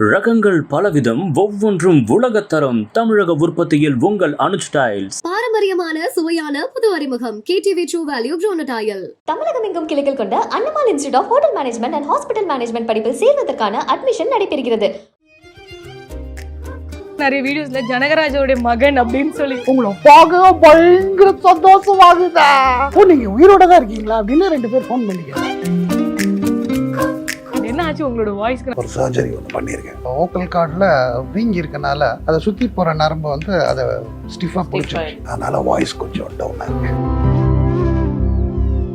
ரகங்கள் பலவிதம் ஒவ்வொன்றும் உலகத்தரம் தமிழக உற்பத்தியில் உங்கள் அனுஜ் டைல்ஸ். பாரம்பரியமான சுவையான புது அறிமுகம். கேடிவி ட்ரூ வேல்யூ ப்ரோனடாயல் தமிழகம் எங்கும் கிளைகள் கொண்ட Annamal institute of hotel management and hospital management படிப்பில் சேர்வதற்கான அட்மிஷன் நடைபெறுகிறது. நிறைய வீடியோஸ்ல ஜனகராஜோடைய மகன் அப்படின்னு சொல்லி. உங்களை பார்க்க பயங்கர சந்தோஷமாகுதா நீங்க உயிரோட தான் இருக்கீங்களா? அப்படின்னு ரெண்டு பேர் ஃபோன் பண்ணிக்க என்ன ஆச்சு உங்களோட வாய்ஸ்க்கு ஒரு சர்ஜரி ஒன்று பண்ணியிருக்கேன். ஓக்கல் கார்டில் வீங்கி இருக்கனால அதை சுற்றி போகிற நரம்பு வந்து அதை ஸ்டிஃபாக பிடிச்சிருச்சு. அதனால வாய்ஸ் கொஞ்சம் டவுனாக இருக்கு.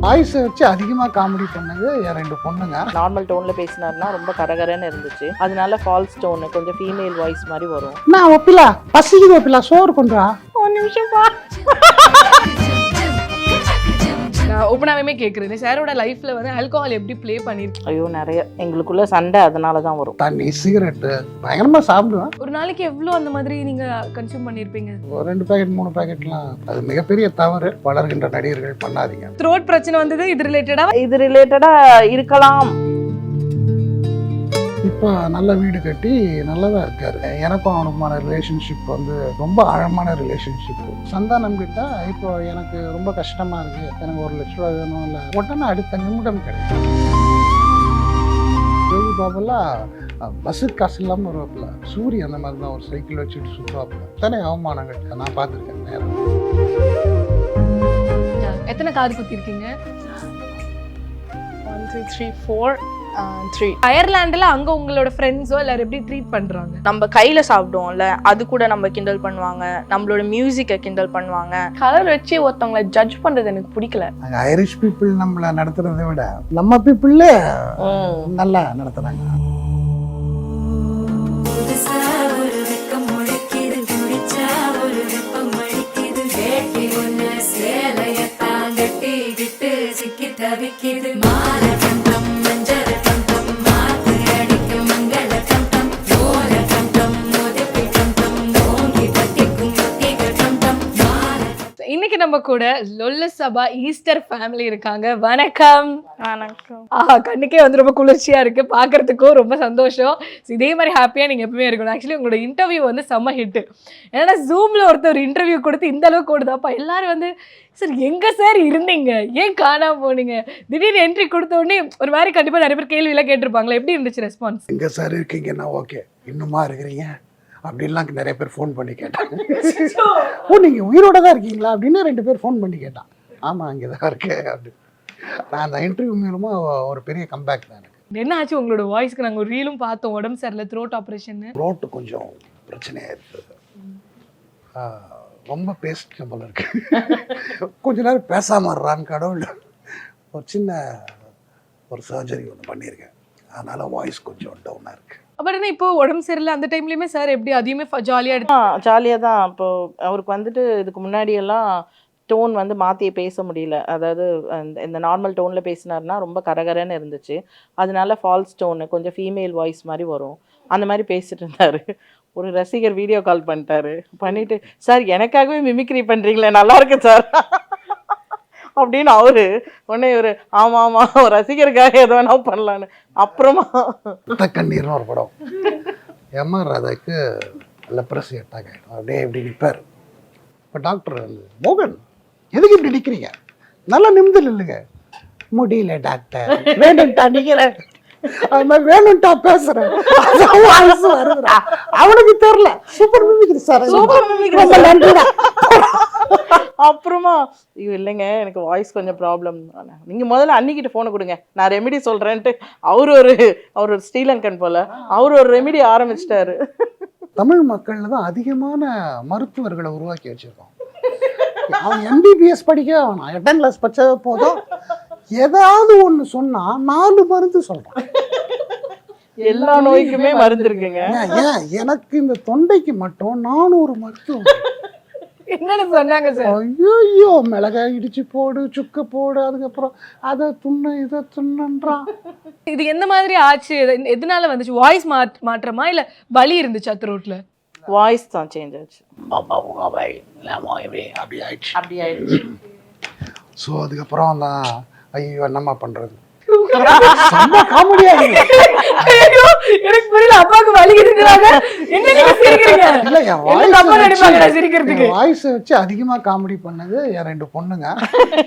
வாய்ஸை வச்சு அதிகமாக காமெடி பண்ணது என் ரெண்டு பொண்ணுங்க. நார்மல் டோன்ல பேசினார்னா ரொம்ப கரகரன்னு இருந்துச்சு. அதனால ஃபால்ஸ் டோன் கொஞ்சம் ஃபீமேல் வாய்ஸ் மாதிரி வரும். நான் ஒப்பிலா? பசிக்குது ஒப்பிலா? சோறு கொண்டா ஒரு நிமிஷம் ஓப்பனாகவே கேட்குறேன் சாரோட லைஃப்ல வந்து ஆல்கோஹால் எப்படி ப்ளே பண்ணிருக்கு? ஐயோ நிறைய எங்களுக்குள்ள சண்டை அதனால தான் வரும். தண்ணி சிகரெட்டு பயங்கரமாக சாப்பிடுவேன். ஒரு நாளைக்கு எவ்வளோ அந்த மாதிரி நீங்க கன்சியூம் பண்ணியிருப்பீங்க ஒரு ரெண்டு பேக்கெட் மூணு பேக்கெட்லாம் அது மிகப்பெரிய தவறு வளர்கின்ற நடிகர்கள் பண்ணாதீங்க. த்ரோட் பிரச்சனை வந்தது இது ரிலேட்டடா இது ரிலேட்டடா இருக்கலாம். இப்போ நல்ல வீடு கட்டி நல்லதா இருக்காரு. எனக்கும் அவனுக்குமான ரிலேஷன்ஷிப் வந்து ரொம்ப ஆழமான ரிலேஷன்ஷிப் சந்தானம் கிட்ட இப்போ எனக்கு ரொம்ப கஷ்டமா இருக்கு. எனக்கு ஒரு லட்ச ரூபா வேணும் இல்லை. உடனே அடுத்த நிமிடம் கிடைக்கும். யோகி பாபெல்லாம் பஸ்ஸு காசு இல்லாமல் வருவாப்புல. சூரிய அந்த மாதிரி தான் ஒரு சைக்கிள் வச்சுட்டு சுற்றுவாப்புல தானே அவமானங்கள் நான் பார்த்துருக்கேன் நேரம். எத்தனை காது குத்திருக்கீங்க? டூ த்ரீ ஃபோர் த்ரீ அயர்லாண்டுல அங்க உங்களோட ஃப்ரெண்ட்ஸோ எல்லாரும் எப்படி ட்ரீட் பண்றாங்க? நம்ம கையில சாப்பிடுவோம்ல அது கூட நம்ம கிண்டல் பண்ணுவாங்க நம்மளோட மியூசிக்கை கிண்டல் பண்ணுவாங்க. கலர் வச்சு ஒருத்தவங்களை ஜட்ஜ் பண்றது எனக்கு பிடிக்கல. ஐரிஷ் பீப்புள் நம்மளை நடத்துறதை விட நம்ம பீப்புளில் ம். நல்லா நடத்துகிறாங்க இன்னைக்கு நம்ம கூட லொல்ல சபா ஈஸ்டர் ஃபேமிலி இருக்காங்க. வணக்கம். வணக்கம். ஆஹா கண்ணுக்கே வந்து ரொம்ப குளிர்ச்சியா இருக்கு. பார்க்கறதுக்கும் ரொம்ப சந்தோஷம். இதே மாதிரி ஹாப்பியா நீங்க எப்பவுமே இருக்கணும். ஆக்சுவலி உங்களோட இன்டர்வியூ வந்து செம்ம ஹிட் ஏன்னா ஜூம்ல ஒருத்தர் ஒரு இன்டர்வியூ கொடுத்து இந்த அளவுக்கு ஓடுதாப்பா. எல்லாரும் வந்து சார் எங்க சார் இருந்தீங்க? ஏன் காணாம போனீங்க? திடீர்னு என்ட்ரி கொடுத்த உடனே ஒரு மாதிரி கண்டிப்பா நிறைய பேர் கேள்வி எல்லாம் கேட்டிருப்பாங்களா? எப்படி இருந்துச்சு ரெஸ்பான்ஸ் எங்கே சார் இருக்கீங்கன்னா ஓகே இன்னுமா இருக்கிறீங்க? அப்படின்லாம் நிறைய பேர் ஃபோன் பண்ணி கேட்டாங்க. ஓ நீங்கள் உயிரோட தான் இருக்கீங்களா அப்படின்னு ரெண்டு பேர் ஃபோன் பண்ணி கேட்டான். ஆமாம் அங்கே தான் இருக்கேன் அப்படி நான் அந்த இன்டர்வியூ மூலமாக ஒரு பெரிய கம்பேக் தான் எனக்கு. என்ன ஆச்சு உங்களோட வாய்ஸ்க்கு நாங்க ஒரு ரீலும் பார்த்தோம் உடம்பு சரியில்லை த்ரோட் ஆப்ரேஷன் ரோட்டு கொஞ்சம் பிரச்சனையாக இருக்குது ரொம்ப பேசிட்டு போல இருக்கு. கொஞ்ச நேரம் பேசாம இருறான்னு கடவுள். ஒரு சின்ன ஒரு சர்ஜரி ஒன்று பண்ணியிருக்கேன். அதனால வாய்ஸ் கொஞ்சம் டவுனாக இருக்கு. அப்புறம் என்ன இப்போ உடம்பு சரியில்லை அந்த டைம்லயுமே சார் எப்படி அதையுமே ஜாலியா எடுத்து ஜாலியாக தான். இப்போ அவருக்கு வந்துட்டு இதுக்கு முன்னாடி எல்லாம் டோன் வந்து மாற்றி பேச முடியல. அதாவது அந்த- இந்த நார்மல் டோனில் பேசினார்னா ரொம்ப கரகரன்னு இருந்துச்சு. அதனால ஃபால்ஸ் டோனு கொஞ்சம் ஃபீமேல் வாய்ஸ் மாதிரி வரும். அந்த மாதிரி பேசிட்டு இருந்தார். ஒரு ரசிகர் வீடியோ கால் பண்ணிட்டாரு. பண்ணிட்டு சார் எனக்காகவே மிமிக்ரி பண்ணுறீங்களே நல்லா இருக்கு சார் அப்படின்னு அவரு உடனே இவரு ஆமா ஆமா ரசிகருக்காக எது வேணா பண்ணலான்னு. அப்புறமா கண்ணீர்னு ஒரு படம். எம்ஆர் ராதாக்கு லெப்ரசி அட்டாக் ஆகிடும் அப்படியே இப்படி நிற்பார் இப்போ டாக்டர் மோகன் எதுக்கு இப்படி நிற்கிறீங்க நல்லா நிமிந்து இல்லைங்க முடியல டாக்டர் வேணும்ட்டா நிற்கிறேன் அது மாதிரி வேணும்ட்டா பேசுறேன். அவனுக்கு தெரியல. சூப்பர் மிமிக்ரி சார் ரொம்ப நன்றிடா. அப்புறமா ஐயோ இல்லைங்க எனக்கு வாய்ஸ் கொஞ்சம் ப்ராப்ளம் நீங்க முதல்ல அன்னிக்கிட்ட ஃபோனை கொடுங்க. நான் ரெமெடி சொல்றேன்ட்டு அவர் ஒரு அவர் ஒரு ஸ்ரீலங்கன் போல அவர் ஒரு ரெமெடி ஆரம்பிச்சிட்டாரு. தமிழ் மக்கள்ல தான் அதிகமான மருத்துவர்களை உருவாக்கி வச்சிருக்கோம். அவன் எம்பிபிஎஸ் படிக்க வேணாம் எட்டாம் கிளாஸ் படிச்சா போதும். ஏதாவது ஒன்று சொன்னா நாலு மருந்து சொல்றான். எல்லா நோய்க்குமே மருந்து இருக்குங்க. ஏன் எனக்கு இந்த தொண்டைக்கு மட்டும் நானூறு மருத்துவம். என்னன்னு சொன்னாங்க சார் ஐயோ மிளகாய் இடிச்சு போடு சுக்கு போடு அதுக்கப்புறம் அதை துண்ணு இதை துண்ணுன்றான் இது எந்த மாதிரி ஆச்சு? எது- எதனால வந்துச்சு? வாய்ஸ் மாற்றமா? இல்ல வலி இருந்துச்சா த்ரோட்ல வாய்ஸ் தான் சேஞ்ச் ஆச்சு. அப்படி ஆயிடுச்சு. அப்படி ஆயிடுச்சு. ஸோ அதுக்கப்புறம் தான் ஐயோ என்னம்மா பண்ணுறது காமெடியா ஐயோ, எனக்கு புரியல. அப்பாவுக்கு வலி இருக்குறாங்க என்ன நீங்க சிரிக்கிறீங்க? இல்ல என் என்ன தப்பா நினைப்பாங்க நான் வாய்ஸ் சிரிக்கிறதுக்கு? வாய்ஸ் வச்சு அதிகமா காமெடி பண்ணது என் ரெண்டு பொண்ணுங்க.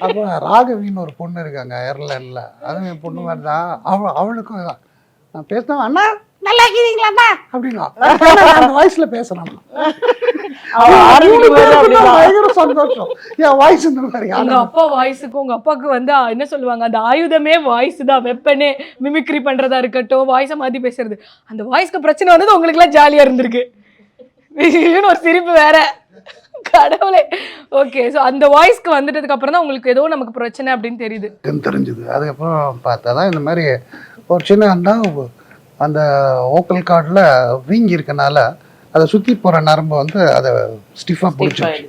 அப்புறம் ராகவின்னு ஒரு பொண்ணு இருக்காங்க ஏர்லைன்ல. அதுவும் என் பொண்ணு மாதிரி தான். அவ அவளுக்கும். நான் பேசினா அண்ணா நல்லா இருக்கீங்களாண்ணா அப்படின்னா அந்த வாய்ஸ்ல பேசுறேன். பயங்கர சந்தோஷம். என் வாய்ஸ் இந்த மாதிரி உங்க அப்பா வாய்ஸுக்கும் உங்க அப்பாவுக்கு வந்து என்ன சொல்லுவாங்க அந்த ஆயுதமே வாய்ஸ் தான் வெப்பனே மிமிக்ரி பண்றதா இருக்கட்டும் வாய்ஸை மாத்தி பேசுறது. அந்த வாய்ஸ்க்கு பிரச்சனை வந்தது உங்களுக்கு எல்லாம் ஜாலியா இருந்திருக்கு. இன்னும் ஒரு சிரிப்பு வேற. கடவுளே. ஓகே ஸோ அந்த வாய்ஸ்க்கு வந்துட்டதுக்கு அப்புறம் தான் உங்களுக்கு ஏதோ நமக்கு பிரச்சனை அப்படின்னு தெரியுது. தெரிஞ்சுது. அதுக்கப்புறம் பார்த்தா தான் இந்த மாதிரி ஒரு சின்ன அண்ணா அந்த ஓக்கல் கார்டில் வீங்கி இருக்கனால அதை சுற்றி போகிற நரம்பு வந்து அதை ஸ்டிஃபாக பிடிச்சிருச்சு.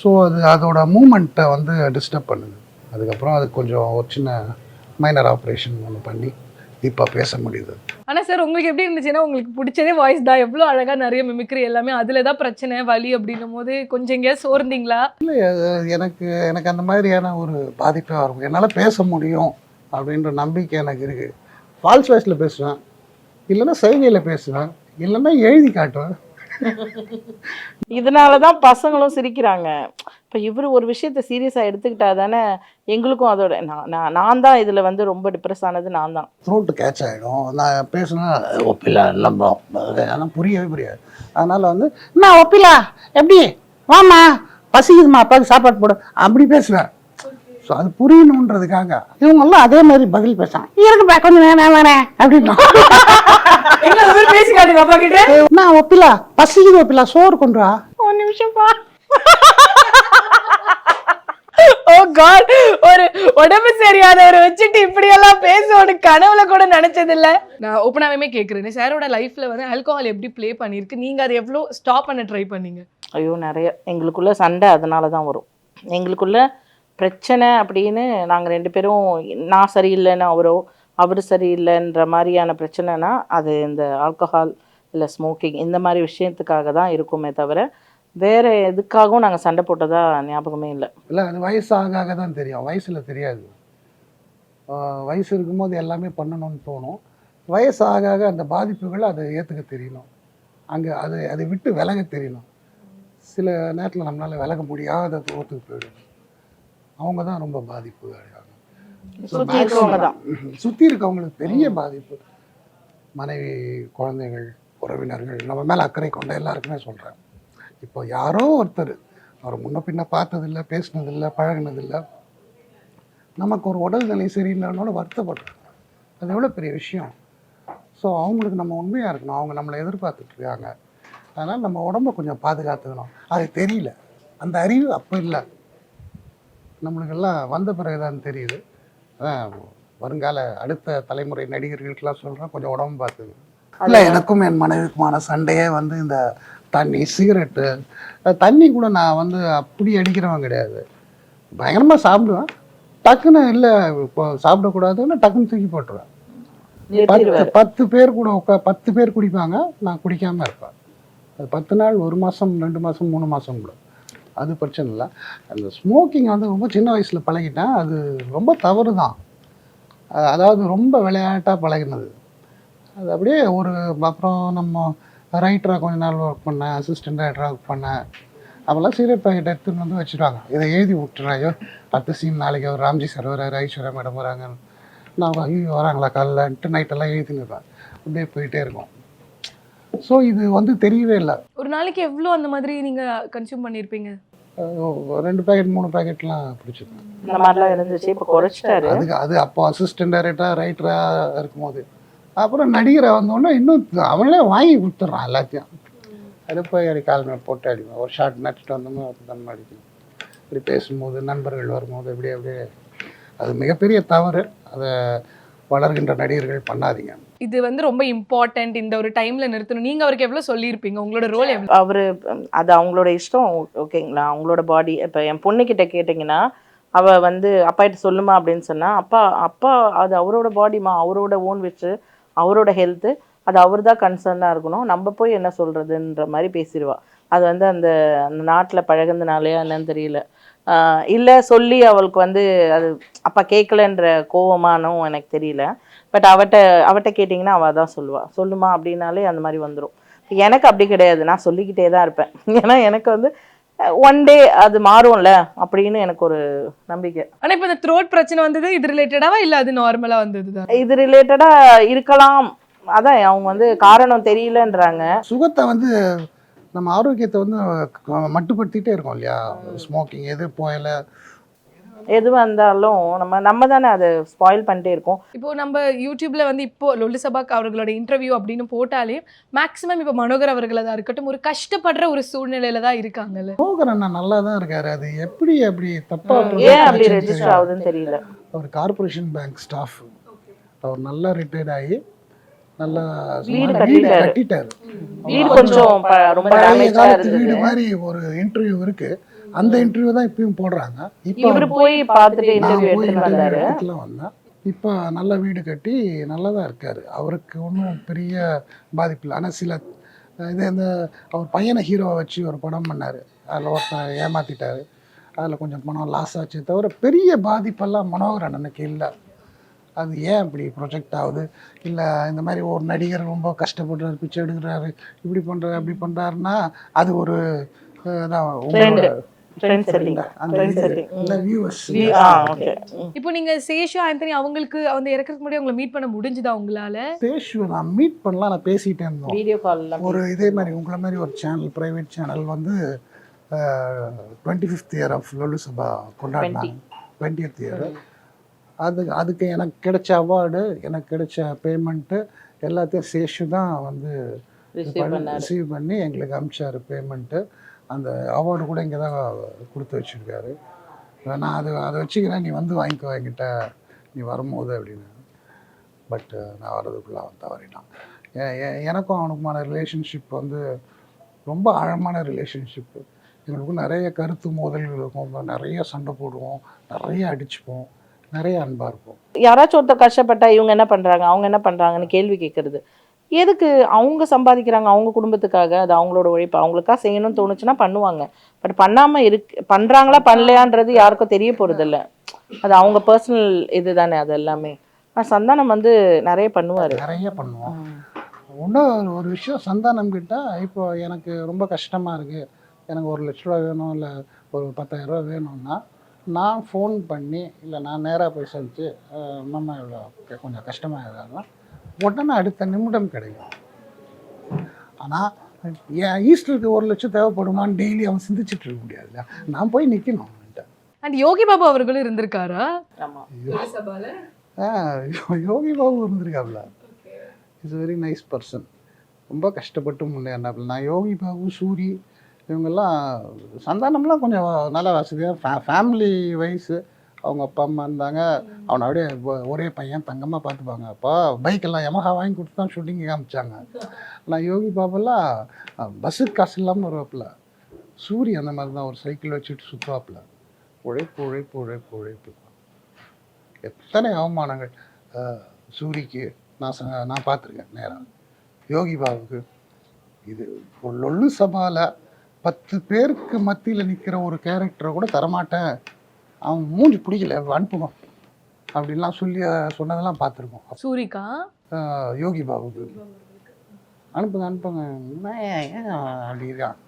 ஸோ அது அதோட மூமெண்ட்டை வந்து டிஸ்டர்ப் பண்ணுது. அதுக்கப்புறம் அது கொஞ்சம் ஒரு சின்ன மைனர் ஆப்ரேஷன் ஒன்று பண்ணி இப்போ பேச முடியுது. ஆனா சார் உங்களுக்கு எப்படி இருந்துச்சுன்னா உங்களுக்கு பிடிச்சதே வாய்ஸ் தான். எவ்வளோ அழகா நிறைய மிமிக்ரி எல்லாமே அதுல தான் பிரச்சனை வலி அப்படின்னும் போது கொஞ்சம் எங்கேயாவது சோர்ந்தீங்களா? அது எனக்கு எனக்கு அந்த மாதிரியான ஒரு பாதிப்பே வரும் என்னால் பேச முடியும் அப்படின்ற நம்பிக்கை எனக்கு இருக்குது ஃபால்ஸ் வாய்ஸில் பேசுவேன். இல்லைன்னா செய்கையில் பேசுவேன் இல்லைன்னா எழுதி காட்டுவேன். இதனால தான் பசங்களும் சிரிக்கிறாங்க. இப்போ இவர் ஒரு விஷயத்த சீரியஸாக எடுத்துக்கிட்டா தானே எங்களுக்கும் அதோட நான் நான் நான் தான் இதில் வந்து ரொம்ப டிப்ரெஸ் ஆனது நான் தான். த்ரோட்டு கேட்ச் ஆகிடும் நான் பேசுனா ஒப்பிலா நம்ப ஆனால் புரியவே புரியாது. அதனால் வந்து என்ன ஒப்பிலா எப்படி? வாமா பசிக்குதுமா அப்பாவுக்கு சாப்பாடு போடு. அப்படி பேசுவேன். ஸோ அது புரியணுன்றதுக்காக. இவங்கெல்லாம் அதே மாதிரி பதில் பேசுறாங்க. இருக்குப்பா கொஞ்சம் வேணாம் வேணாம் அப்படின்னா பேசி காட்டுங்க அப்பா கிட்ட? நான் ஒப்பிலா? பசிக்குது ஒப்பிலா? சோறு கொண்டு வா ஒரு நிமிஷம் பா. ஓ காட் ஒரு உடம்பு சரியாதவரை வச்சுட்டு இப்படி எல்லாம் கனவுல கூட நினைச்சது இல்ல நான் ஓப்பனாவே கேக்குறேன். சாரோட லைஃப்ல வந்து ஆல்கோஹால் எப்படி ப்ளே பண்ணிருக்கு நீங்க அதை எவ்வளவு ஸ்டாப் பண்ண ட்ரை பண்ணீங்க? ஐயோ நிறைய. எங்களுக்குள்ள சண்டை அதனால தான் வரும். எங்களுக்குள்ள பிரச்சனை அப்படின்னு நாங்கள் ரெண்டு பேரும் நான் சரியில்லைன்னு அவரோ அவர் சரியில்லைன்ற மாதிரியான பிரச்சனைனா அது இந்த ஆல்கஹால் இல்லை ஸ்மோக்கிங் இந்த மாதிரி விஷயத்துக்காக தான் இருக்குமே தவிர வேற எதுக்காகவும் நாங்கள் சண்டை போட்டதா ஞாபகமே இல்லை. இல்லை அது வயசு ஆக ஆக தான் தெரியும். வயசில் தெரியாது. வயசு இருக்கும்போது எல்லாமே பண்ணணும்னு தோணும். வயசு ஆக ஆக அந்த பாதிப்புகள் அதை ஏற்றுக்க தெரியணும். அங்கே அது அதை விட்டு விலக தெரியணும். சில நேரத்தில் நம்மளால் விலக முடியாத தூரத்துக்கு போயிடும். அவங்க தான் ரொம்ப பாதிப்பு அடையாங்க சுற்றி இருக்கவங்க தான். சுற்றி இருக்கவங்களுக்கு பெரிய பாதிப்பு. மனைவி குழந்தைகள் உறவினர்கள் நம்ம மேலே அக்கறை கொண்ட எல்லாருக்குமே சொல்கிறேன் இப்போ யாரோ ஒருத்தர் அவர் முன்ன பின்ன பார்த்ததில்ல பேசினதில்ல பழகினதில்ல. நமக்கு ஒரு உடல்நிலை சரியில்லைனாலும் வருத்தப்படுறோம் அது எவ்வளோ பெரிய விஷயம்? ஸோ அவங்களுக்கு நம்ம உண்மையாக இருக்கணும். அவங்க நம்மளை எதிர்பார்த்துட்டு இருக்காங்க. அதனால் நம்ம உடம்ப கொஞ்சம் பாதுகாத்துக்கணும். அது தெரியல. அந்த அறிவு அப்போ இல்லை. நம்மளுக்கெல்லாம் வந்த பிறகுதான் தெரியுது. அதான் வருங்கால அடுத்த தலைமுறை நடிகர்களுக்கெல்லாம் சொல்கிறேன் கொஞ்சம் உடம்பு பார்த்துக்கணும் இல்லை எனக்கும் என் மனைவிக்குமான சண்டையே வந்து இந்த தண்ணி சிகரெட்டு தண்ணி கூட நான் வந்து அப்படி அடிக்கிறவன் கிடையாது. பயங்கரமாக சாப்பிடுவேன். டக்குன்னு இல்லை இப்போ சாப்பிடக்கூடாதுன்னு டக்குன்னு தூக்கி போட்டுருவேன். பத்து பத்து பேர் கூட உட்கா பத்து பேர் குடிப்பாங்க நான் குடிக்காம இருப்பேன். அது பத்து நாள் ஒரு மாதம் ரெண்டு மாதம் மூணு மாதம் கூட. அது பிரச்சனை இல்லை. அந்த ஸ்மோக்கிங் வந்து ரொம்ப சின்ன வயசில் பழகிட்டேன் அது ரொம்ப தவறு தான் அதாவது ரொம்ப விளையாட்டாக பழகினது. அது அப்படியே ஒரு அப்புறம் நம்ம ரைட்டராக கொஞ்ச நாள் ஒர்க் பண்ணேன் அசிஸ்டன்ட் ரைட்டராக ஒர்க் பண்ணேன் அப்போல்லாம் சீரியட் பாக்கெட் எடுத்துன்னு வந்து வச்சுருவாங்க. இதை எழுதி விட்டுறாயோ அடுத்த சீன் நாளைக்கு அவர் ராம்ஜி சார் வராரு ஐஸ்வர்யா மேடம் வராங்கன்னு. நான் ஐயோ வராங்களா காலைலன்ட்டு நைட்டெல்லாம் எழுதின்னு இருப்பேன். அப்படியே போயிட்டே இருக்கும். ஸோ இது வந்து தெரியவே இல்லை. ஒரு நாளைக்கு எவ்வளோ அந்த மாதிரி நீங்கள் கன்சியூம் பண்ணியிருப்பீங்க ரெண்டு பேக்கெட் மூணு பேக்கெட்லாம் பிடிச்சிருக்கேன் இந்த மாதிரிலாம் இருந்துச்சு இப்போ குறைச்சிட்டாரு. அதுக்கு அது அப்போ அசிஸ்டன்ட் டைரக்டராக ரைட்டராக இருக்கும்போது. அப்புறம் நடிகரை வந்தோடனே இன்னும் அவங்களே வாங்கி கொடுத்துட்றான் எல்லாத்தையும். அது போய் அடி கால் மேலே போட்டு அடிப்பேன். ஒரு ஷார்ட் நடிச்சுட்டு வந்தோமோ தன்மை அடிக்கணும் இப்படி பேசும்போது நண்பர்கள் வரும்போது அப்படியே அப்படியே அது மிகப்பெரிய தவறு. அதை வளர்கின்ற நடிகர்கள் பண்ணாதீங்க. இது வந்து ரொம்ப இம்பார்ட்டன்ட் இந்த ஒரு டைம்ல நிறுத்தணும். நீங்க அவருக்கு எவ்வளவு சொல்லியிருப்பீங்க? உங்களோட ரோல் எவ்வளவு? அவர் அது அவங்களோட இஷ்டம். ஓகேங்களா? அவங்களோட பாடி இப்போ என் பொண்ணுக்கிட்ட கேட்டிங்கன்னா அவள் வந்து அப்பா கிட்ட சொல்லுமா? அப்படின்னு சொன்னா அப்பா அப்பா அது அவரோட பாடிமா அவரோட ஓன் வச்சு அவரோட ஹெல்த்து அது அவர் தான் கன்சர்னாக இருக்கணும். நம்ம போய் என்ன சொல்கிறதுன்ற மாதிரி பேசிடுவா. அது வந்து அந்த அந்த நாட்டில் பழகுனதுனாலயா என்னன்னு தெரியல. இல்லை சொல்லி அவளுக்கு வந்து அது அப்பா கேட்கலன்ற கோவமானும் எனக்கு தெரியல. பட் அவட்ட அவட்ட கேட்டிங்கன்னா அவள் தான் சொல்லுவா. சொல்லுமா அப்படின்னாலே அந்த மாதிரி வந்துடும் எனக்கு அப்படி கிடையாது. நான் சொல்லிக்கிட்டே தான் இருப்பேன். ஏன்னா எனக்கு வந்து ஒன் டே அது மாறும்ல அப்படின்னு எனக்கு ஒரு நம்பிக்கை. ஆனா இப்ப இந்த த்ரோட் பிரச்சனை வந்தது இது ரிலேட்டடாவா இல்ல அது நார்மலா வந்தது இது ரிலேட்டடா இருக்கலாம். அதான் அவங்க வந்து காரணம் தெரியலன்றாங்க. சுகத்தை வந்து நம்ம ஆரோக்கியத்தை வந்து மட்டுப்படுத்திட்டே இருக்கோம் இல்லையா? ஸ்மோக்கிங் எது போயல? எதுவாக இருந்தாலும் நம்ம நம்ம தானே அதை ஸ்பாயில் பண்ணிட்டே இருக்கோம். இப்போ நம்ம யூடியூப்ல வந்து இப்போ லொல்லு சபாக் அவர்களோட இன்டர்வியூ அப்படின்னு போட்டாலே மேக்ஸிமம் இப்போ மனோகர் அவர்களதா இருக்கட்டும் ஒரு கஷ்டப்படுற ஒரு சூழ்நிலையில தான் இருக்காங்கல்ல. மோகர் அண்ணா நல்லா தான் இருக்காரு. அது எப்படி அப்படி தப்பா ஏன் அப்படி ரெஜிஸ்டர் ஆகுதுன்னு தெரியல. அவர் கார்ப்பரேஷன் பேங்க் ஸ்டாஃப் அவர் நல்லா ரிட்டையர்ட் ஆகி நல்லா வீடு கட்டிட்டாரு. வீடு கொஞ்சம் ரொம்ப டேமேஜா வீடு மாதிரி ஒரு இன்டர்வியூ இருக்கு. அந்த இன்டர்வியூ தான் இப்பயும் போடுறாங்க. இப்போ போய் பார்த்துட்டு இன்டர்வியூ எடுத்துட்டுலாம் வந்தேன் இப்போ நல்ல வீடு கட்டி நல்லா தான் இருக்காரு. அவருக்கு ஒன்றும் பெரிய பாதிப்பு இல்லை. ஆனால் சில இது இந்த அவர் பையனை ஹீரோவை வச்சு ஒரு படம் பண்ணார். அதில் ஒருத்தன் ஏமாத்திட்டாரு. அதில் கொஞ்சம் பணம் லாஸ் ஆச்சு தவிர பெரிய பாதிப்பெல்லாம் மனோகர் அண்ணனுக்கு இல்லை. அது ஏன் இப்படி ப்ரொஜெக்ட் ஆகுது? இல்லை இந்த மாதிரி ஒரு நடிகர் ரொம்ப கஷ்டப்படுறாரு பிச்சை எடுக்கிறாரு இப்படி பண்ணுறாரு அப்படி பண்ணுறாருன்னா அது ஒரு இப்போ நீங்க சேஷு ஆண்டனி அவங்களுக்கு வந்து இறக்கிறதுக்கு முன்னாடி உங்களை மீட் பண்ண முடிஞ்சுதா உங்களால? பேசுவ நான் மீட் பண்ணலாம் நான் பேசிகிட்டே இருந்தோம். வீடியோ கால்லாம் ஒரு இதே மாதிரி உங்களை மாதிரி ஒரு சேனல் ப்ரைவேட் சேனல் வந்து twenty fifth year of Lollu Sabha கொண்டாடினாங்க. டுவெண்ட்டியத் இயர் அது அதுக்கு எனக்கு கிடைச்ச அவார்டு எனக்கு கிடைச்ச பேமெண்ட்டு எல்லாத்தையும் சேஷு தான் வந்து ரிசீவ் பண்ணி எங்களுக்கு அமிச்சார் பேமெண்ட்டு அந்த அவார்டு கூட இங்கே தான் கொடுத்து வச்சுருக்காரு. நான் அது அதை வச்சுக்கிறேன் நீ வந்து வாங்கிக்கோ என்கிட்ட. நீ வரும்போது அப்படின்னு. பட் நான் வர்றதுக்குள்ளே அவன் எ- எனக்கும் அவனுக்குமான ரிலேஷன்ஷிப் வந்து ரொம்ப ஆழமான ரிலேஷன்ஷிப்பு எங்களுக்கும் நிறைய கருத்து மோதல்கள் இருக்கும். நிறைய சண்டை போடுவோம். நிறைய அடிச்சுப்போம். நிறைய அன்பாக இருப்போம். யாராச்சும் ஒருத்தர் கஷ்டப்பட்டா இவங்க என்ன பண்றாங்க அவங்க என்ன பண்றாங்கன்னு கேள்வி கேட்கறது எதுக்கு அவங்க சம்பாதிக்கிறாங்க அவங்க குடும்பத்துக்காக அது அவங்களோட உழைப்பு அவங்களுக்கா செய்யணும்னு தோணுச்சுன்னா பண்ணுவாங்க. பட் பண்ணாம இருக்கு பண்றாங்களா பண்ணலையான்றது யாருக்கும் தெரிய போறது இல்ல அது அவங்க பர்சனல் இதுதானே அது எல்லாமே. ஆனா சந்தானம் வந்து நிறைய பண்ணுவாரு. நிறைய பண்ணுவோம். இன்னும் ஒரு விஷயம் சந்தானம் கிட்ட இப்போ எனக்கு ரொம்ப கஷ்டமாக இருக்குது எனக்கு ஒரு லட்ச ரூபா வேணும் இல்லை ஒரு பத்தாயிரம் ரூபா வேணும்னா நான் ஃபோன் பண்ணி இல்லை நான் நேராக போய் சொல்லிச்சு நம்ம இவ்வளோ கொஞ்சம் கஷ்டமாக இருக்காங்க உடனே அடுத்த நிமிடம் கிடைக்கும். ஆனால் என் ஈஸ்டருக்கு ஒரு லட்சம் தேவைப்படுமான்னு டெய்லி அவன் சிந்திச்சுட்டு இருக்க முடியாதுல்ல. நான் போய் நிற்கணும் அண்ட் யோகி பாபு அவர்களும் இருந்திருக்காரா? ஆமா. ஆ யோகி பாபு இருந்திருக்காப்ல. இஸ் வெரி நைஸ் பர்சன் ரொம்ப கஷ்டப்பட்டு முன்னேறினாப்புல நான் யோகி பாபு சூரி இவங்கெல்லாம் சந்தானம்லாம் கொஞ்சம் நல்ல வசதியாக ஃபே ஃபேமிலி வைஸு அவங்க அப்பா அம்மா இருந்தாங்க. அவனை அப்படியே ஒரே பையன் தங்கமாக பார்த்துப்பாங்க. அப்போ பைக்கெல்லாம் யமஹா வாங்கி கொடுத்து தான் ஷூட்டிங் காமிச்சாங்க. ஆனால் யோகி பாபெல்லாம் பஸ்ஸுக்கு காசு இல்லாமல் வருவாப்புல. சூரி அந்த மாதிரி தான் ஒரு சைக்கிள் வச்சுட்டு சுற்றுவாப்புல உழைப்பு உழைப்பு உழைப்பு உழைப்பு. எத்தனை அவமானங்கள். சூரிக்கு நான் ச- நான் பார்த்துருக்கேன் நேராக யோகி பாபுக்கு இது ஒரு லொல்லு சபாவில் பத்து பேருக்கு மத்தியில் நிற்கிற ஒரு கேரக்டரை கூட தரமாட்டேன். அவன் மூஞ்சி பிடிக்கல அனுப்புங்க அப்படின்லாம் சொல்லி சொன்னதெல்லாம் பார்த்துருக்கோம். சூரிகா? யோகி பாபுக்கு அனுப்புங்க அனுப்புங்க. என்ன ஏன் ஏன் அப்படி இருக்கான்?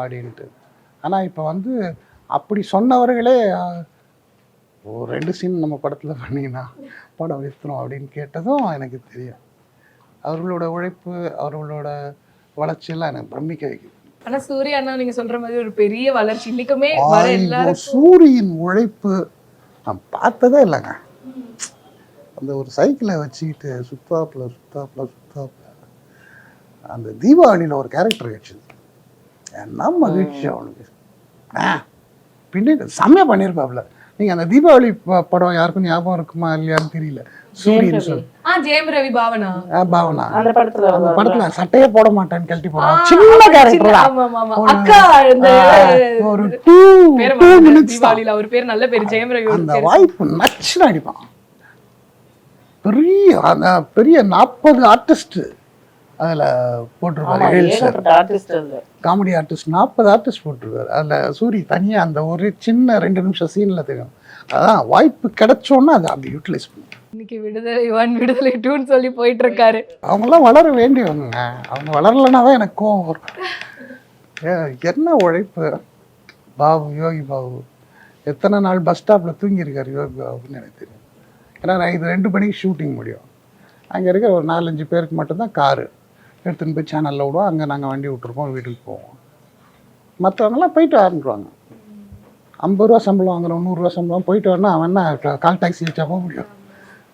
அப்படின்ட்டு. ஆனால் இப்போ வந்து அப்படி சொன்னவர்களே ஒரு ரெண்டு சீன் நம்ம படத்தில் பண்ணிங்கன்னா படம் வித்துரும் அப்படின்னு கேட்டதும் எனக்கு தெரியும். அவர்களோட உழைப்பு அவர்களோட வளர்ச்சியெல்லாம் எனக்கு பிரமிக்க வைக்குது. ஆனா சூர்யா அண்ணா நீங்க சொல்ற மாதிரி ஒரு பெரிய வளர்ச்சி. இன்னைக்குமே வர எல்லாரும் சூரியன் உழைப்பு நான் பார்த்ததே இல்லைங்க. அந்த ஒரு சைக்கிளை வச்சுக்கிட்டு சுத்தாப்புல சுத்தாப்புல சுத்தாப்புல அந்த தீபாவளியில் ஒரு கேரக்டர் வச்சுது. என்ன மகிழ்ச்சி அவனுக்கு. ஆ பின்னாடி செம்மையாக பண்ணியிருப்பாப்புல. நீங்கள் அந்த தீபாவளி படம் யாருக்கும் ஞாபகம் இருக்குமா இல்லையான்னு தெரியல. சூரியன் சொல்லி ஜெயம் ரவி பாவனா? ஆ, பாவனா. அந்த படத்துல அந்த வருவாங்க. படத்துல சட்டையே போட மாட்டேன்னு கழட்டி சின்ன கேரக்டர் அக்கா இந்த ஒரு. மினிட்ஸ் அவர் பேர் நல்ல பேர் ஜெயம் ரவி அந்த பேர். வாய்ப்பு நச்சுன்னு அடிப்பான். பெரிய அந்த பெரிய நாற்பது ஆர்டிஸ்ட் அதில் அது. காமெடி ஆர்டிஸ்ட் நாற்பது ஆர்டிஸ்ட் போட்டிருக்காரு அதில் சூரி தனியாக அந்த ஒரு சின்ன ரெண்டு நிமிஷம் சீனில் தெரியும். அதான் வாய்ப்பு கிடைச்சோன்னா அதை அப்படி யூட்டிலைஸ் பண்ணும் இன்னைக்கு விடுதலை ஒன் விடுதலை டூன்னு சொல்லி போயிட்டு இருக்காரு அவங்களாம் வளர வேண்டியவங்க அவங்க வளரலைன்னா தான் எனக்கு கோவம் வரும். ஏ, என்ன உழைப்பு? பாபு யோகி பாபு. எத்தனை நாள் பஸ் ஸ்டாப்பில் தூங்கியிருக்காரு யோகி பாபுன்னு எனக்கு தெரியும். ஏன்னா நான் இது ரெண்டு மணிக்கு ஷூட்டிங் முடியும். அங்கே இருக்கிற ஒரு நாலஞ்சு பேருக்கு மட்டும்தான் காரு. எடுத்துன்னு போய் சேனலில் விடுவோம். அங்கே நாங்கள் வண்டி விட்டுருப்போம் வீட்டுக்கு போவோம். மற்றவங்கலாம் போயிட்டு ஆரம்பிடுவாங்க ஐம்பது ரூபா சம்பளம் வாங்குறோம் நூறுரூவா சம்பளம் போயிட்டு வரணும் அவன் என்ன கால் டாக்ஸி வச்சா போக முடியும்.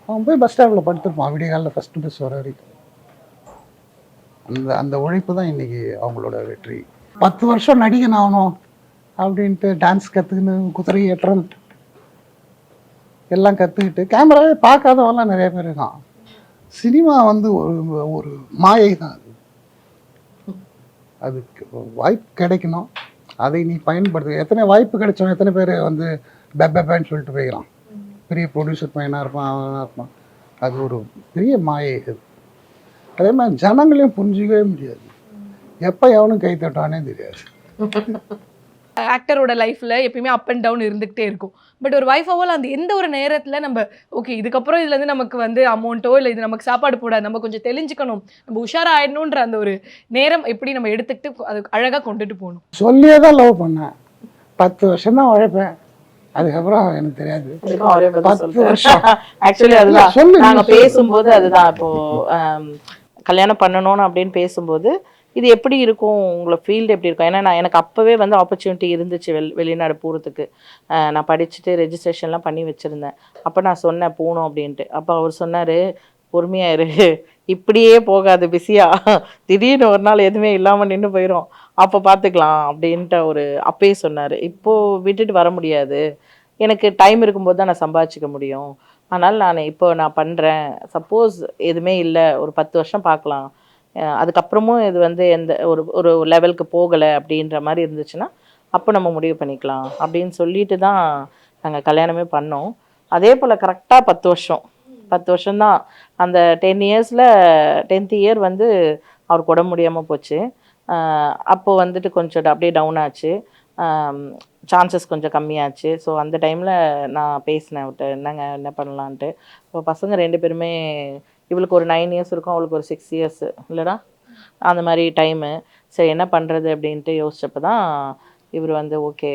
அவன் போய் பஸ் ஸ்டாப்பில் படுத்துருப்பான். விடிய காலில் ஃபஸ்ட்டு பஸ் வர வரைக்கும். அந்த அந்த உழைப்பு தான் இன்னைக்கு அவங்களோட வெற்றி. பத்து வருஷம் நடிகன் ஆகணும் அப்படின்ட்டு டான்ஸ் கற்றுக்கின்னு குதிரை ஏற்றம் எல்லாம் கற்றுக்கிட்டு கேமராவே பார்க்காதவெல்லாம் நிறைய பேர் இருக்கான். சினிமா வந்து ஒரு ஒரு மாயை தான் அது. அதுக்கு வாய்ப்பு கிடைக்கணும். அதை நீ பயன்படுத்து. எத்தனை வாய்ப்பு கிடைச்சவன் எத்தனை பேர் வந்து பெப்பேன்னு சொல்லிட்டு போயிடலாம் பெரிய ப்ரொடியூசர் பையனாக இருப்பான் அவனாக இருப்பான். அது ஒரு பெரிய மாயை அது அதே மாதிரி ஜனங்களையும் புரிஞ்சிக்கவே முடியாது. எப்போ எவனும் கை தட்டானே தெரியாது. ஆக்டரோட லைஃப்ல எப்பயுமே அப் அண்ட் டவுன் இருந்துகிட்டே இருக்கும். பட் ஒரு வைஃபாவோ அந்த எந்த ஒரு நேரத்துல நம்ம ஓகே இதுக்கப்புறம் இதுல இருந்து நமக்கு வந்து அமௌண்ட்டோ இல்லை இது நமக்கு சாப்பாடு போடாது நம்ம கொஞ்சம் தெளிஞ்சுக்கணும் நம்ம உஷாரா ஆயிடணுன்ற அந்த ஒரு நேரம் எப்படி நம்ம எடுத்துக்கிட்டு அது அழகா கொண்டுட்டு போகணும். சொல்லியே தான் லவ் பண்ணேன். பத்து வருஷம் தான் உழைப்பேன். அதுக்கப்புறம் எனக்கு தெரியாது. பத்து. வருஷம். ஆக்சுவலி அதுதான். சொல்லு, நாங்க நீ சொல்லு. பேசும்போது அதுதான். இப்போ கல்யாணம் பண்ணணும் அப்படின்னு பேசும்போது இது எப்படி இருக்கும்? உங்களை ஃபீல்டு எப்படி இருக்கும்? ஏன்னா நான் எனக்கு அப்போவே வந்து ஆப்பர்ச்சுனிட்டி இருந்துச்சு வெள் வெளிநாடு போகிறதுக்கு நான் படிச்சுட்டு ரெஜிஸ்ட்ரேஷன்லாம் பண்ணி வச்சுருந்தேன். அப்போ நான் சொன்னேன் போகணும் அப்படின்ட்டு. அப்போ அவர் சொன்னார் பொறுமையா இரு. இப்படியே போகாது பிஸியாக திடீர்னு ஒரு நாள் எதுவுமே இல்லாமல் நின்று போயிடும் அப்போ பார்த்துக்கலாம் அப்படின்ட்டு ஒரு அப்பயே சொன்னார். இப்போது விட்டுட்டு வர முடியாது. எனக்கு டைம் இருக்கும்போது தான் நான் சம்பாதிச்சிக்க முடியும். ஆனால் நான் இப்போ நான் பண்ணுறேன் சப்போஸ் எதுவுமே இல்லை. ஒரு பத்து வருஷம் பார்க்கலாம் அதுக்கப்புறமும் இது வந்து எந்த ஒரு ஒரு லெவலுக்கு போகலை அப்படின்ற மாதிரி இருந்துச்சுன்னா அப்போ நம்ம முடிவு பண்ணிக்கலாம் அப்படின்னு சொல்லிட்டு தான் நாங்கள் கல்யாணமே பண்ணோம். அதே போல் கரெக்டாக பத்து வருஷம். பத்து வருஷம்தான். அந்த டென் இயர்ஸில் டென்த் இயர் வந்து அவருக்கு உடம்பு முடியாமல் போச்சு. அப்போது அப்போ வந்துட்டு கொஞ்சம் அப்படியே டவுன் ஆச்சு. சான்சஸ் கொஞ்சம் கம்மியாச்சு. ஸோ அந்த டைமில் நான் பேசினேன் அவர்கிட்ட என்னங்க என்ன பண்ணலான்ட்டு? இப்போ பசங்க ரெண்டு பேருமே இவளுக்கு ஒரு நைன் இயர்ஸ் இருக்கும் அவளுக்கு ஒரு சிக்ஸ் இயர்ஸ் இல்லைடா? அந்த மாதிரி டைமு சரி என்ன பண்ணுறது அப்படின்ட்டு யோசிச்சப்போ தான் இவர் வந்து ஓகே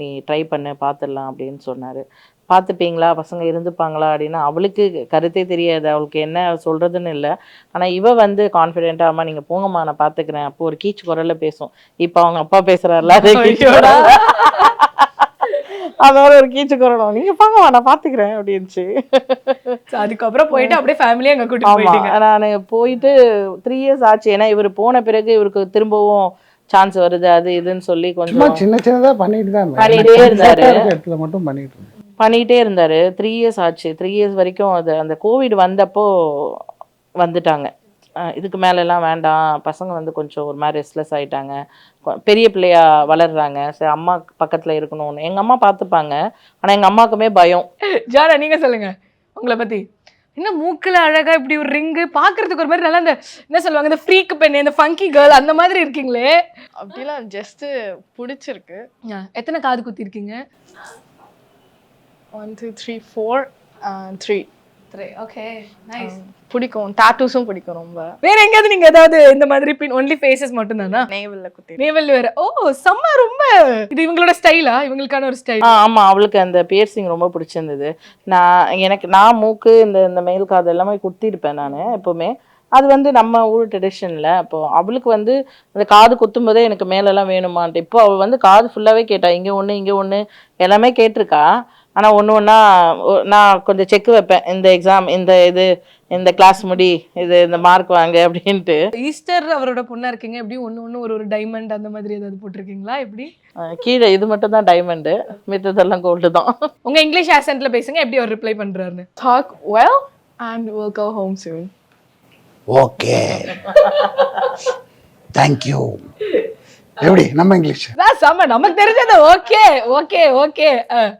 நீ ட்ரை பண்ணு பார்த்துடலாம் அப்படின்னு சொன்னார். பார்த்துப்பீங்களா பசங்க இருந்துப்பாங்களா? அப்படின்னா அவளுக்கு கருத்தே தெரியாது. அவளுக்கு என்ன சொல்கிறதுன்னு இல்லை. ஆனால் இவ வந்து கான்ஃபிடென்ட்டாக அம்மா நீங்கள் போங்கம்மா நான் பார்த்துக்கிறேன் அப்போ ஒரு கீச்சு குரல்ல பேசும். இப்போ அவங்க அப்பா பேசுகிறாருல அதே கீச்சு. அதோட ஒரு கீச்சு குரலும் நீங்கள் போங்கம்மா நான் பார்த்துக்கிறேன் அப்படின்ச்சு. அதுக்கப்புறம் போயிட்டு அப்படியே ஃபேமிலியா அங்க கூட்டிட்டு போயிட்டீங்க. நான் போயிட்டு த்ரீ இயர்ஸ் ஆச்சு. ஏன்னா இவர் போன பிறகு இவருக்கு திரும்பவும் சான்ஸ் வருது அது இதுன்னு சொல்லி கொஞ்சம் சின்ன சின்னதாக பண்ணிட்டு தான் பண்ணிட்டே இருந்தாரு. இடத்துல மட்டும் பண்ணிட்டு இருந்தேன் பண்ணிட்டே இருந்தாரு. த்ரீ இயர்ஸ் ஆச்சு. த்ரீ இயர்ஸ் வரைக்கும் அது அந்த கோவிட் வந்தப்போ வந்துட்டாங்க. இதுக்கு மேலெல்லாம் வேண்டாம். பசங்க வந்து கொஞ்சம் ஒரு மாதிரி ரெஸ்ட்லெஸ் ஆயிட்டாங்க. பெரிய பிள்ளையா வளர்றாங்க. சரி அம்மா பக்கத்துல இருக்கணும்னு. எங்க அம்மா பார்த்துப்பாங்க ஆனா எங்க அம்மாக்குமே பயம். ஜாரா நீங்க சொல்லுங்க. உங்களை பத்தி. என்ன மூக்குல அழகா இப்படி ஒரு ரிங்கு? பாக்குறதுக்கு ஒரு மாதிரி நல்லா இந்த என்ன சொல்லுவாங்க இந்த ஃப்ரீக் பெண் இந்த ஃபங்கி கேர்ள் அந்த மாதிரி இருக்கீங்களே. அப்படிலாம் ஜஸ்ட் பிடிச்சிருக்கு. எத்தனை காது குத்தி இருக்கீங்க one two three four three okay nice பிடிக்கும். டாட்டூஸும் பிடிக்கும் ரொம்ப. வேற எங்கேயாவது நீங்க ஏதாவது இந்த மாதிரி பின் ஒன்லி ஃபேஸஸ் மட்டும் தானா நேவல்ல குத்தி நேவல் வேற. ஓ செம்ம ரொம்ப. இது இவங்களோட ஸ்டைலா இவங்களுக்கான ஒரு ஸ்டைல் ஆமா அவளுக்கு அந்த பியர்சிங் ரொம்ப பிடிச்சிருந்தது. நான் எனக்கு நான் மூக்கு இந்த இந்த மேல் காது எல்லாமே குத்திருப்பேன் நான் எப்பவுமே. அது வந்து நம்ம ஊர் ட்ரெடிஷனில் அப்போ அவளுக்கு வந்து அந்த காது குத்தும் போதே எனக்கு மேலெல்லாம் வேணுமான்ட்டு. இப்போ அவள் வந்து காது ஃபுல்லாகவே கேட்டா இங்கே ஒன்று இங்கே ஒன்று எல்லாமே கேட்டிருக்கா. ஆனால் ஒன்று ஒன்றா நான் கொஞ்சம் செக் வைப்பேன். இந்த எக்ஸாம் இந்த இது இந்த கிளாஸ் முடி இது இந்த மார்க் வாங்க அப்படின்ட்டு. ஈஸ்டர் அவரோட பொண்ணா இருக்கீங்க. எப்படி ஒண்ணு ஒண்ணு ஒரு ஒரு டைமண்ட் அந்த மாதிரி ஏதாவது போட்டிருக்கீங்களா? எப்படி? கீழே இது மட்டும் தான் டைமண்டு மித்ததெல்லாம் கோல்டு தான். உங்க இங்கிலீஷ் ஆசென்ட்ல பேசுங்க. எப்படி அவர் ரிப்ளை பண்றாருன்னு. Talk well and will go home soon okay thank you எப்படி? நம்ம இங்கிலீஷ் அதான் செம்ம நமக்கு தெரிஞ்சது. Okay okay okay.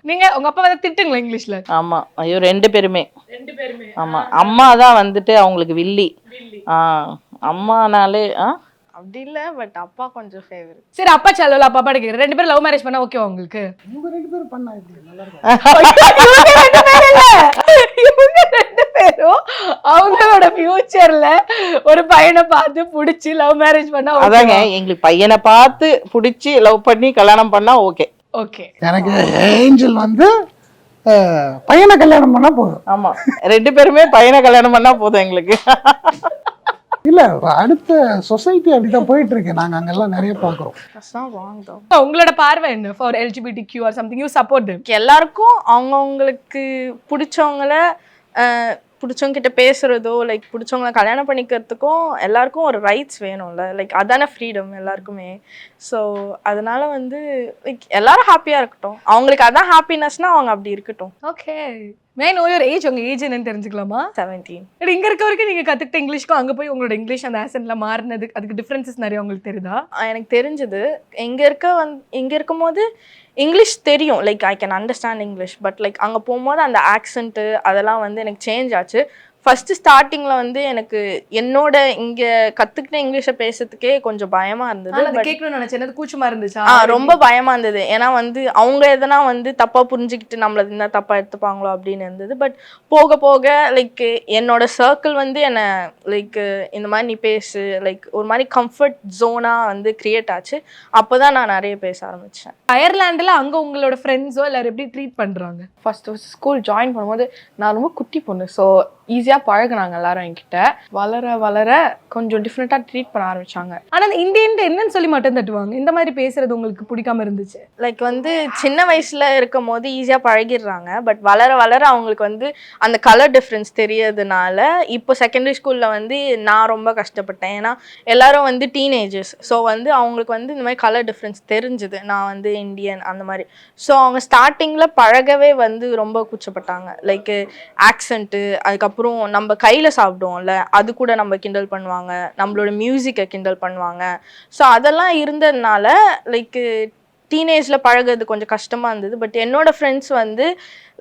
நீங்க உங்க அப்பா வந்து திட்டுங்களா இங்கிலீஷ்ல ஆமாம் ஐயோ ரெண்டு பேருமே. ரெண்டு பேருமே. ஆமா. அம்மா தான் வந்துட்டு அவங்களுக்கு வில்லி. ஆ அம்மானாலே ஆ? அப்படி இல்லை பட் அப்பா கொஞ்சம் ஃபேவரட் சரி அப்பா செல்லல அப்பா பாட்டு கேக்குறேன். ரெண்டு பேரும் லவ் மேரேஜ் பண்ணா ஓகே உங்களுக்கு? இவங்க ரெண்டு பேரும் பண்ணா எப்படி? நல்லா இருக்கும். இவங்க ரெண்டு பேரும் இல்ல. இவங்க ரெண்டு பேரும் அவங்களோட ஃபியூச்சர்ல ஒரு பையனை பார்த்து புடிச்சு லவ் மேரேஜ் பண்ணா அதாங்க எங்களுக்கு பையனை பார்த்து பிடிச்சி லவ் பண்ணி கல்யாணம் பண்ணா ஓகே ஓகே எனக்கு ஏஞ்சல் வந்து பையனை கல்யாணம் பண்ணா போதும். ஆமா. ரெண்டு பேருமே பையனை கல்யாணம் பண்ணா போதும் எங்களுக்கு. இல்ல அடுத்த சொசைட்டி அப்படிதான் போயிட்டு இருக்கு நாங்க அங்கெல்லாம் நிறைய தோ. உங்களோட பார்வை என்ன? For LGBT Q R something you support எல்லாருக்கும் அவங்கவுங்களுக்கு பிடிச்சவங்கள பிடிச்சவங்க கிட்ட பேசுறதோ லைக் பிடிச்சவங்கள கல்யாணம் பண்ணிக்கிறதுக்கும் எல்லாருக்கும் ஒரு ரைட்ஸ் வேணும்ல. லைக் அதான ஃப்ரீடம் எல்லாருக்குமே. ஸோ அதனால வந்து லைக் எல்லாரும் ஹாப்பியாக இருக்கட்டும். அவங்களுக்கு அதான் ஹாப்பினஸ்னா அவங்க அப்படி இருக்கட்டும். Okay may know your age உங்க ஏஜ் என்னன்னு தெரிஞ்சுக்கலாமா? செவன்டீன் பட் இங்க இருக்க வரைக்கும் நீங்க கத்துக்கிட்ட இங்கிலீஷ்க்கும் அங்க போய் உங்களோட இங்கிலீஷ் அந்த ஆசன்ல மாறினது அதுக்கு டிஃபரன்சஸ் நிறைய உங்களுக்கு தெரியுதா? எனக்கு தெரிஞ்சது. இங்கே இருக்க வந் இங்கே இருக்கும்போது இங்கிலீஷ் தெரியும். Like I can understand English but like அங்கே போகும்போது அந்த ஆக்சென்ட்டு அதெல்லாம் வந்து எனக்கு சேஞ்ச் ஆச்சு. ஃபஸ்ட்டு ஸ்டார்டிங்கில் வந்து எனக்கு என்னோட இங்கே கற்றுக்கிட்ட இங்கிலீஷை பேசுறதுக்கே கொஞ்சம் பயமாக இருந்தது கேட்கணும்னு நினைச்சேன். என்னது கூச்சமா இருந்துச்சா? ஆ ரொம்ப பயமா இருந்தது. ஏன்னா வந்து அவங்க எதனா வந்து தப்பா புரிஞ்சுக்கிட்டு நம்மள இருந்தா தப்பா எடுத்துப்பாங்களோ அப்படின்னு இருந்தது. பட் போக போக லைக் என்னோட சர்க்கிள் வந்து என்ன லைக் இந்த மாதிரி நீ பேசு லைக் ஒரு மாதிரி கம்ஃபர்ட் ஜோனா வந்து கிரியேட் ஆச்சு. அப்போதான் நான் நிறைய பேச ஆரம்பிச்சேன். அயர்லாண்டுல அங்க உங்களோட ஃப்ரெண்ட்ஸோ எல்லாரும் எப்படி ட்ரீட் பண்றாங்க? ஃபர்ஸ்ட் ஸ்கூல் ஜாயின் பண்ணும்போது நான் ரொம்ப குட்டி பொண்ணு. ஸோ ஈஸியாக பழகுனாங்க எல்லாரும் என்கிட்ட. வளர வளர கொஞ்சம் டிஃப்ரெண்ட்டாக ட்ரீட் பண்ண ஆரம்பிச்சாங்க. ஆனா அந்த இந்தியன் என்னன்னு சொல்லி மட்டும் தட்டுவாங்க? இந்த மாதிரி பேசுறது உங்களுக்கு பிடிக்காம இருந்துச்சு? லைக் வந்து சின்ன வயசுல இருக்கும் போது ஈஸியாக பழகிடுறாங்க. பட் வளர வளர அவங்களுக்கு வந்து அந்த கலர் டிஃப்ரென்ஸ் தெரியறதுனால இப்போ செகண்டரி ஸ்கூலில் வந்து நான் ரொம்ப கஷ்டப்பட்டேன். ஏன்னா எல்லாரும் வந்து டீனேஜர்ஸ் ஸோ வந்து அவங்களுக்கு வந்து இந்த மாதிரி கலர் டிஃப்ரென்ஸ் தெரிஞ்சுது. நான் வந்து இந்தியன் அந்த மாதிரி. ஸோ அவங்க ஸ்டார்டிங்கில் பழகவே வந்து ரொம்ப கூச்சப்பட்டாங்க. லைக் ஆக்சண்ட்டு அதுக்கப்புறம் நம்ம கையில் சாப்பிடுவோம்ல அது கூட நம்ம கிண்டல் பண்ணுவாங்க. நம்மளோட மியூசிக்கை கிண்டல் பண்ணுவாங்க. ஸோ அதெல்லாம் இருந்ததுனால லைக் டீனேஜில் பழகுறது கொஞ்சம் கஷ்டமாக இருந்தது. பட் என்னோட ஃப்ரெண்ட்ஸ் வந்து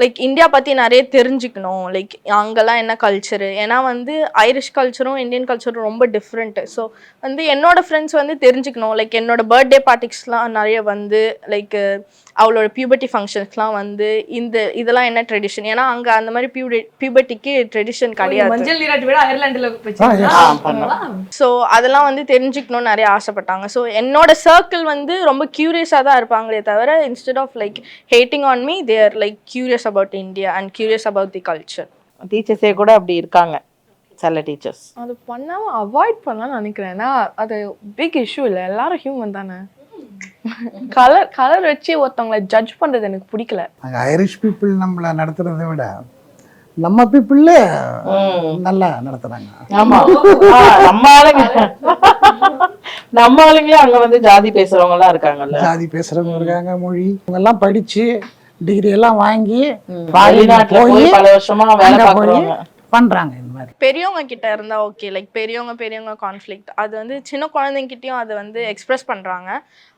லைக் இந்தியா பற்றி நிறைய தெரிஞ்சுக்கணும். லைக் அங்கெல்லாம் என்ன கல்ச்சரு ஏன்னா வந்து ஐரிஷ் கல்ச்சரும் இந்தியன் கல்ச்சரும் ரொம்ப டிஃப்ரெண்ட்டு ஸோ வந்து என்னோட ஃப்ரெண்ட்ஸ் வந்து தெரிஞ்சுக்கணும். லைக் என்னோட பர்த்டே பார்ட்டிஸ்லாம் நிறைய வந்து லைக் அவளோட பியூபர்ட்டி ஃபங்க்ஷன்ஸ்லாம் வந்து இந்த இதெல்லாம் என்ன ட்ரெடிஷன் ஏன்னா அங்கே அந்த மாதிரி பியூபே பியூபர்ட்டிக்கு ட்ரெடிஷன் கிடையாது. ஸோ அதெல்லாம் வந்து தெரிஞ்சுக்கணும்னு நிறைய ஆசைப்பட்டாங்க. ஸோ என்னோட சர்க்கிள் வந்து ரொம்ப க்யூரியஸாக தான் இருப்பாங்களே தவிர instead of like hating on me there like curious about India and curious about the culture டீச்சர்ஸே கூட அப்படி இருக்காங்க சில டீச்சர்ஸ் அது பண்ணாமல் அவாய்ட் பண்ணலாம்னு நினைக்கிறேன். ஏன்னா அது பிக் இஷ்யூ இல்லை. எல்லாரும் ஹியூமன் தானே. கலர் கலர் வச்சு ஒருத்தவங்களை ஜட்ஜ் பண்ணுறது எனக்கு பிடிக்கல. அங்க ஐரிஷ் பீப்புள் நம்மள நடத்துறதை விட நம்ம பீப்புளே நல்லா நடத்துறாங்க. ஆமா. நம்ம ஆளுங்க நம்ம ஆளுங்களே அங்க வந்து ஜாதி பேசுறவங்க எல்லாம் இருக்காங்கல்ல. ஜாதி பேசுறவங்க இருக்காங்க மொழி. இவங்க எல்லாம் படிச்சு டிகிரி எல்லாம் வாங்கி வெளிநாட்டுல போய் பல வருஷமா வேலை பாக்குறவங்க பண்றாங்க இந்த மாதிரி. பெரியவங்க கிட்ட இருந்தா ஓகே லைக் பெரியவங்க பெரியவங்க கான்ஃப்ளிக்ட் அது வந்து சின்ன குழந்தைங்கிட்டயும் அதை வந்து எக்ஸ்பிரஸ் பண்றாங்க.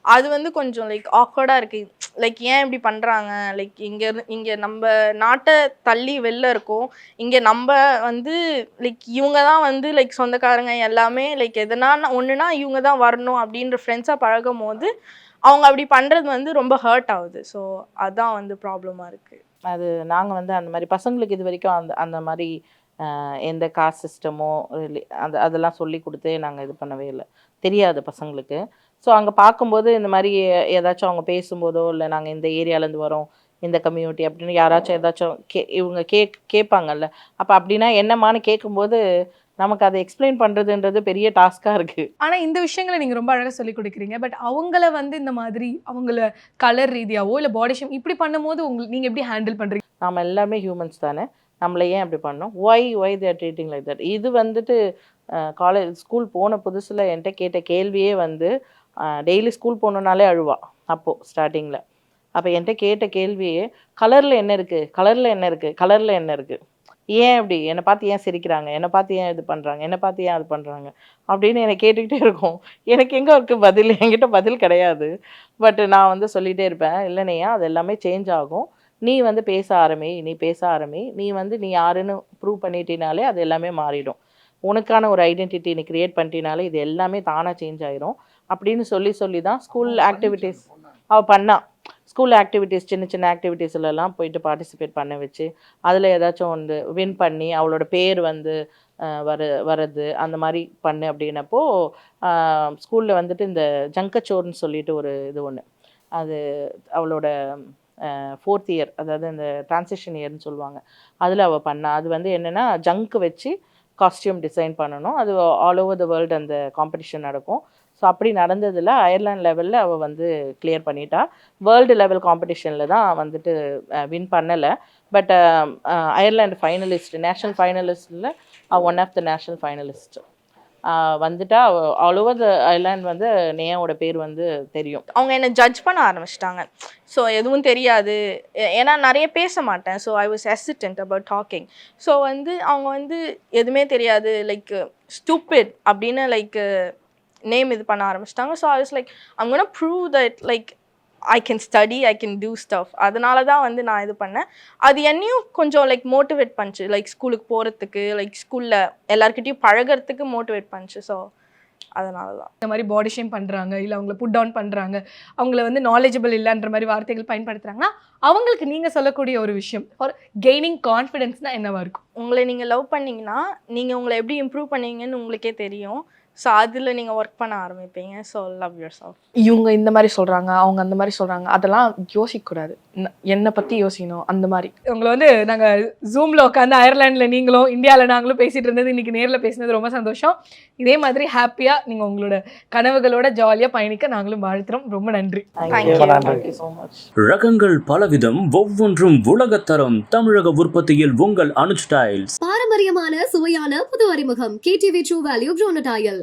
அது வந்து கொஞ்சம் லைக் ஆக்வர்டாக இருக்குது லைக் ஏன் இப்படி பண்ணுறாங்க லைக் இங்கே இங்கே நம்ம நாட்டை தள்ளி வெளில இருக்கோம். இங்கே நம்ம வந்து லைக் இவங்க தான் வந்து லைக் சொந்தக்காரங்க எல்லாமே லைக் எதனா ஒன்றுனா இவங்க தான் வரணும் அப்படின்ற ஃப்ரெண்ட்ஸாக பழகும் போது அவங்க அப்படி பண்ணுறது வந்து ரொம்ப ஹர்ட் ஆகுது. ஸோ அதுதான் வந்து ப்ராப்ளமாக இருக்குது அது நாங்கள் வந்து அந்த மாதிரி பசங்களுக்கு இது வரைக்கும் அந்த அந்த மாதிரி எந்த காஸ்ட் சிஸ்டமோ அந்த அதெல்லாம் சொல்லி கொடுத்து நாங்கள் இது பண்ணவே இல்லை. தெரியாது பசங்களுக்கு. ஸோ அங்க பார்க்கும்போது இந்த மாதிரி ஏதாச்சும் அவங்க பேசும்போதோ இல்லை நாங்க இந்த ஏரியால இருந்து வரோம் இந்த கம்யூனிட்டி அப்படின்னு யாராச்சும் ஏதாச்சும் கே இவங்க கே கேட்பாங்கல்ல. அப்ப அப்படின்னா என்னமான்னு கேட்கும்போது நமக்கு அதை எக்ஸ்பிளைன் பண்றதுன்றது பெரிய டாஸ்கா இருக்கு. ஆனா இந்த விஷயங்களை நீங்க ரொம்ப அழகா சொல்லி கொடுக்குறீங்க. பட் அவங்கள வந்து இந்த மாதிரி அவங்கள கலர் ரீதியாவோ இல்ல பாடி ஷேம் இப்படி பண்ணும்போது உங்களுக்கு நீங்க எப்படி ஹேண்டில் பண்றீங்க? நாம எல்லாமே ஹியூமன்ஸ் தானே. நம்மளை ஏன் அப்படி பண்ணோம்? Why why there treating like that இது வந்துட்டு காலேஜ் ஸ்கூல் போன புதுசில் என்கிட்ட கேட்ட கேள்வியே வந்து டெய்லி ஸ்கூல் போகணுன்னாலே அழுவா அப்போது ஸ்டார்டிங்கில் அப்போ என்கிட்ட கேட்ட கேள்வியே கலரில் என்ன இருக்குது கலரில் என்ன இருக்குது கலரில் என்ன இருக்குது ஏன் அப்படி? என்னை பார்த்து ஏன் சிரிக்கிறாங்க? என்னை பார்த்து ஏன் இது பண்ணுறாங்க என்னை பார்த்து ஏன் அது பண்ணுறாங்க அப்படின்னு என்னை கேட்டுக்கிட்டே இருக்கும். எனக்கு எங்கே இருக்குது பதில்? என்கிட்ட பதில் கிடையாது. பட் நான் வந்து சொல்லிகிட்டே இருப்பேன் இல்லைனையா அது எல்லாமே சேஞ்ச் ஆகும். நீ வந்து பேச ஆரம்பி நீ பேச ஆரம்பி. நீ வந்து நீ யாருன்னு ப்ரூவ் பண்ணிட்டினாலே அது எல்லாமே மாறிடும். உனக்கான ஒரு ஐடென்டிட்டி நீ க்ரியேட் பண்ணிட்டினாலே இது எல்லாமே தானாக சேஞ்ச் ஆயிரும். அப்படின்னு சொல்லி சொல்லி தான் ஸ்கூல் ஆக்டிவிட்டீஸ் அவள் பண்ணா. ஸ்கூல் ஆக்டிவிட்டீஸ் சின்ன சின்ன ஆக்டிவிட்டீஸ்லலாம் போயிட்டு பார்ட்டிசிபேட் பண்ண வச்சு அதில் ஏதாச்சும் வந்து வின் பண்ணி அவளோட பேர் வந்து வர வரது அந்த மாதிரி பண்ணு அப்படின்னப்போ ஸ்கூலில் வந்துட்டு இந்த ஜங்கச்சோர்னு சொல்லிட்டு ஒரு இது ஒன்று அது அவளோட ஃபோர்த் இயர் அதாவது இந்த டிரான்சிஷன் இயர்னு சொல்லுவாங்க. அதில் அவள் பண்ணா. அது வந்து என்னென்னா ஜங்க் வச்சு காஸ்டியூம் டிசைன் பண்ணணும். அது ஆல் ஓவர் த வேர்ல்டு அந்த காம்படிஷன் நடக்கும். ஸோ அப்படி நடந்ததில் அயர்லாண்ட் லெவலில் அவள் வந்து கிளியர் பண்ணிட்டா. வேர்ல்டு லெவல் காம்படிஷனில் தான் வந்துட்டு வின் பண்ணலை. But Ireland finalist national ஃபைனலிஸ்டில் one of the national finalist வந்துட்டா ஆல் ஓவர் த அயர்லாந்து வந்து நேயாவோட பேர் வந்து தெரியும். அவங்க என்னை ஜட்ஜ் பண்ண ஆரம்பிச்சிட்டாங்க. ஸோ எதுவும் தெரியாது. ஏன்னா நிறைய பேச மாட்டேன். So I was hesitant about talking so வந்து அவங்க வந்து எதுவுமே தெரியாது. லைக் ஸ்டூப்பிட் அப்படின்னு லைக் நேம் இது பண்ண ஆரம்பிச்சிட்டாங்க. So I was like gonna prove that like I can study I can do stuff அதனால தான் வந்து நான் இது பண்ணேன். அது என்னையும் கொஞ்சம் லைக் மோட்டிவேட் பண்ணுச்சு. லைக் ஸ்கூலுக்கு போகிறதுக்கு லைக் ஸ்கூலில் எல்லாருக்கிட்டையும் பழகுறதுக்கு மோட்டிவேட் பண்ணுச்சு. ஸோ அதனால தான் இந்த மாதிரி பாடி ஷேம் பண்ணுறாங்க இல்லை அவங்கள புட் டவுன் பண்ணுறாங்க அவங்கள வந்து நாலேஜபிள் இல்லைன்ற மாதிரி வார்த்தைகள் பயன்படுத்துகிறாங்கன்னா அவங்களுக்கு நீங்கள் சொல்லக்கூடிய ஒரு விஷயம் ஃபார் கெய்னிங் கான்ஃபிடென்ஸ்னால் என்னவா இருக்கும்? உங்களை நீங்கள் லவ் பண்ணீங்கன்னா நீங்கள் உங்களை எப்படி இம்ப்ரூவ் பண்ணீங்கன்னு உங்களுக்கே தெரியும். ஸோ அதில் நீங்கள் ஒர்க் பண்ண ஆரம்பிப்பீங்க. ஸோ லவ் யுவர் செல்ஃப் இவங்க இந்த மாதிரி சொல்கிறாங்க அவங்க அந்த மாதிரி சொல்கிறாங்க அதெல்லாம் யோசிக்கக்கூடாது என்னை பற்றி யோசிக்கணும். அந்த மாதிரி. உங்களை வந்து நாங்கள் ஜூமில் உட்காந்து அயர்லாண்டில் நீங்களும் இந்தியாவில் நாங்களும் பேசிகிட்டு இருந்தது. இன்றைக்கி நேரில் பேசினது ரொம்ப சந்தோஷம். இதே மாதிரி ஹாப்பியாக நீங்கள் உங்களோட கனவுகளோட ஜாலியாக பயணிக்க நாங்களும் வாழ்த்துறோம். ரொம்ப நன்றி. ரகங்கள் பலவிதம் ஒவ்வொன்றும் உலகத்தரம். தமிழக உற்பத்தியில் உங்கள் அனு ஸ்டைல்ஸ் பாரம்பரியமான சுவையான புது அறிமுகம். KTV true value ப்ரோனடாயல்